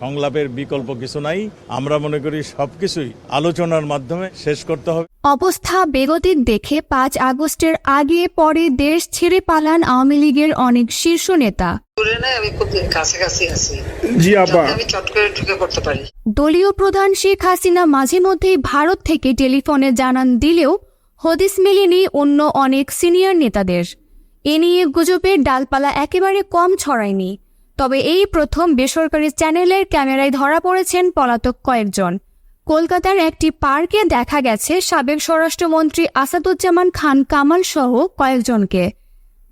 সংলাপের বিকল্প কিছু নাই। আমরা মনে করি সবকিছুই আলোচনার মাধ্যমে শেষ করতে হবে। অবস্থা বেগতিক দেখে পাঁচ আগস্টের আগে পরে দেশ ছেড়ে পালান আওয়ামী লীগের অনেক শীর্ষ নেতা। দলীয় প্রধান শেখ হাসিনা মাঝে মধ্যেই ভারত থেকে টেলিফোনে জানান দিলেও হদিস মেলেনি অন্য অনেক সিনিয়র নেতাদের। এ নিয়ে গুজবের ডালপালা একেবারে কম ছড়ায়নি। তবে এই প্রথম বেসরকারি চ্যানেলের ক্যামেরায় ধরা পড়েছেন পলাতক কয়েকজন। কলকাতার একটি পার্কে দেখা গেছে সাবেক স্বরাষ্ট্রমন্ত্রী আসাদুজ্জামান খান কামাল সহ কয়েকজনকে।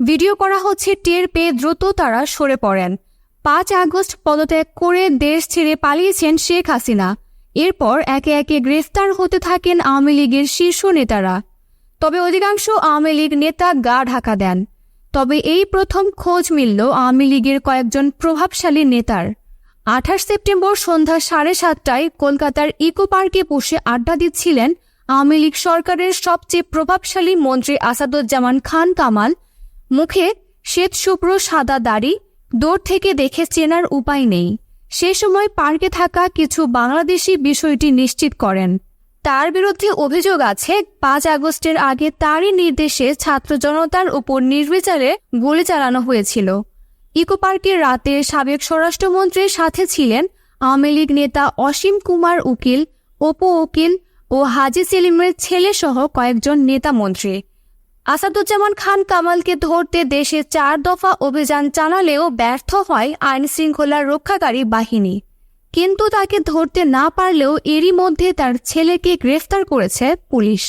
ভিডিও করা হচ্ছে টের পেয়ে দ্রুত তারা সরে পড়েন। পাঁচ আগস্ট পদত্যাগ করে দেশ ছেড়ে পালিয়েছেন শেখ হাসিনা। এরপর একে একে গ্রেফতার হতে থাকেন আওয়ামী লীগের শীর্ষ নেতারা। তবে অধিকাংশ আওয়ামী লীগ নেতা গা ঢাকা দেন। তবে এই প্রথম খোঁজ মিলল আওয়ামী লীগের কয়েকজন প্রভাবশালী নেতার। আঠাশ সেপ্টেম্বর সন্ধ্যা সাড়ে সাতটায় কলকাতার ইকো পার্কে বসে আড্ডা দিচ্ছিলেন আওয়ামী লীগ সরকারের সবচেয়ে প্রভাবশালী মন্ত্রী আসাদুজ্জামান খান কামাল। মুখে শ্বেত শুভ্র সাদা দাড়ি, দূর থেকে দেখে চেনার উপায় নেই। সে সময় পার্কে থাকা কিছু বাংলাদেশি বিষয়টি নিশ্চিত করেন। তার বিরুদ্ধে অভিযোগ আছে, পাঁচ আগস্টের আগে তারই নির্দেশে ছাত্র জনতার উপর নির্বিচারে গুলি চালানো হয়েছিল। ইকো পার্কের রাতে সাবেক স্বরাষ্ট্রমন্ত্রীর সাথে ছিলেন আওয়ামী লীগ নেতা অসীম কুমার উকিল, অপু উকিল ও হাজি সেলিমের ছেলে সহ কয়েকজন নেতা মন্ত্রী। আসাদুজ্জামান খান কামালকে ধরতে দেশে চার দফা অভিযান চালালেও ব্যর্থ হয় আইন শৃঙ্খলা রক্ষাকারী বাহিনী। কিন্তু তাকে ধরতে না পারলেও এরই মধ্যে তার ছেলেকে গ্রেফতার করেছে পুলিশ।